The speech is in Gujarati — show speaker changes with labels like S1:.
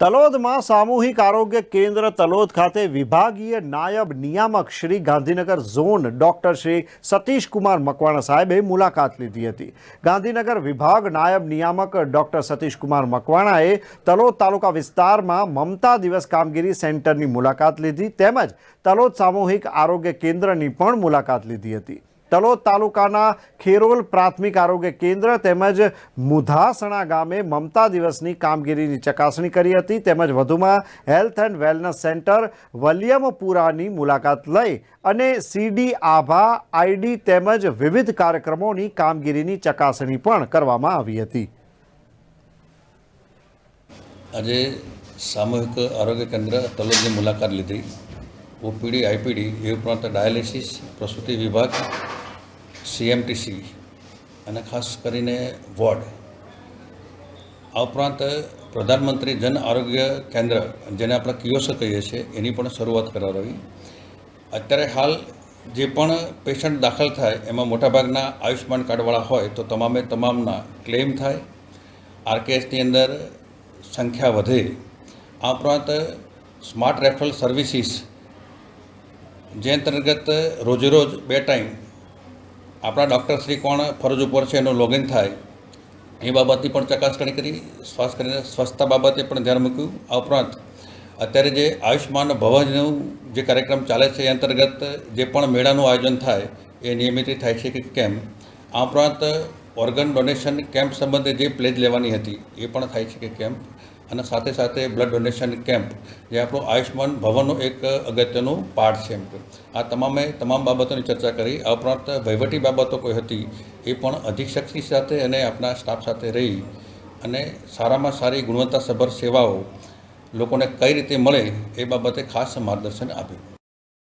S1: તલોદમાં સામૂહિક આરોગ્ય કેન્દ્ર તલોદ ખાતે વિભાગીય નાયબ નિયામક શ્રી ગાંધીનગર ઝોન ડોક્ટર શ્રી સતીશકુમાર મકવાણા સાહેબે મુલાકાત લીધી હતી. ગાંધીનગર વિભાગ નાયબ નિયામક ડોક્ટર સતીશકુમાર મકવાણાએ તલોદ તાલુકા વિસ્તારમાં મમતા દિવસ કામગીરી સેન્ટરની મુલાકાત લીધી તેમજ તલોદ સામૂહિક આરોગ્ય કેન્દ્રની પણ મુલાકાત લીધી હતી. તલોદ તાલુકાના ખેરોલ પ્રાથમિક આરોગ્ય કેન્દ્ર તેમજ મુધાસણા ગામે મમતા દિવસની કામગીરીની ચકાસણી કરી હતી. તેમજ વધુમાં હેલ્થ એન્ડ વેલનેસ સેન્ટર વલિયમપુરાની મુલાકાત લઈ અને સીડી, આભા, આઈડી તેમજ વિવિધ કાર્યક્રમોની કામગીરીની ચકાસણી પણ કરવામાં આવી હતી.
S2: આજે સામૂહિક આરોગ્ય કેન્દ્ર તલોદની મુલાકાત લીધી. ઓપીડી, આઈપીડી, એ ઉપરાંત ડાયાલિસિસ, પ્રસૂતિ વિભાગ સીએમટીસી અને ખાસ કરીને વોર્ડ. આ ઉપરાંત પ્રધાનમંત્રી જન આરોગ્ય કેન્દ્ર, જેને આપણે કિયોસ કહીએ છીએ, એની પણ શરૂઆત કરાવી અત્યારે હાલ જે પણ પેશન્ટ દાખલ થાય, એમાં મોટાભાગના આયુષ્યમાન કાર્ડવાળા હોય, તો તમામે તમામના ક્લેમ થાય. આરકેએસની અંદર સંખ્યા વધે. આ ઉપરાંત સ્માર્ટ રેફરલ સર્વિસીસ, જે અંતર્ગત રોજેરોજ બે ટાઈમ આપણા ડૉક્ટર શ્રી કોણ ફરજ ઉપર છે એનું લોગિન થાય. એ બાબતની પણ ચકાસણી કરી ખાસ કરીને સ્વચ્છતા બાબતે પણ ધ્યાન મૂક્યું. આ ઉપરાંત અત્યારે જે આયુષ્યમાન ભવનનું જે કાર્યક્રમ ચાલે છે એ અંતર્ગત જે પણ મેળાનું આયોજન થાય, એ નિયમિત થાય છે કે કેમ? આ ઉપરાંત ઓર્ગન ડોનેશન કેમ્પ સંબંધે જે પ્લેજ લેવાની હતી, એ પણ થાય છે કે કેમ્પ અને સાથે સાથે બ્લડ ડોનેશન કેમ્પ જે આપણું આયુષ્યમાન ભવનનું એક અગત્યનું પાર્ટ છે એમ કે. આ તમામે તમામ બાબતોની ચર્ચા કરી. આ ઉપરાંત વહીવટી બાબતો કોઈ હતી એ પણ અધિક્ષકશ્રી સાથે અને આપણા સ્ટાફ સાથે રહી અને સારામાં સારી ગુણવત્તાસભર સેવાઓ લોકોને કઈ રીતે મળે એ બાબતે ખાસ માર્ગદર્શન આપ્યું.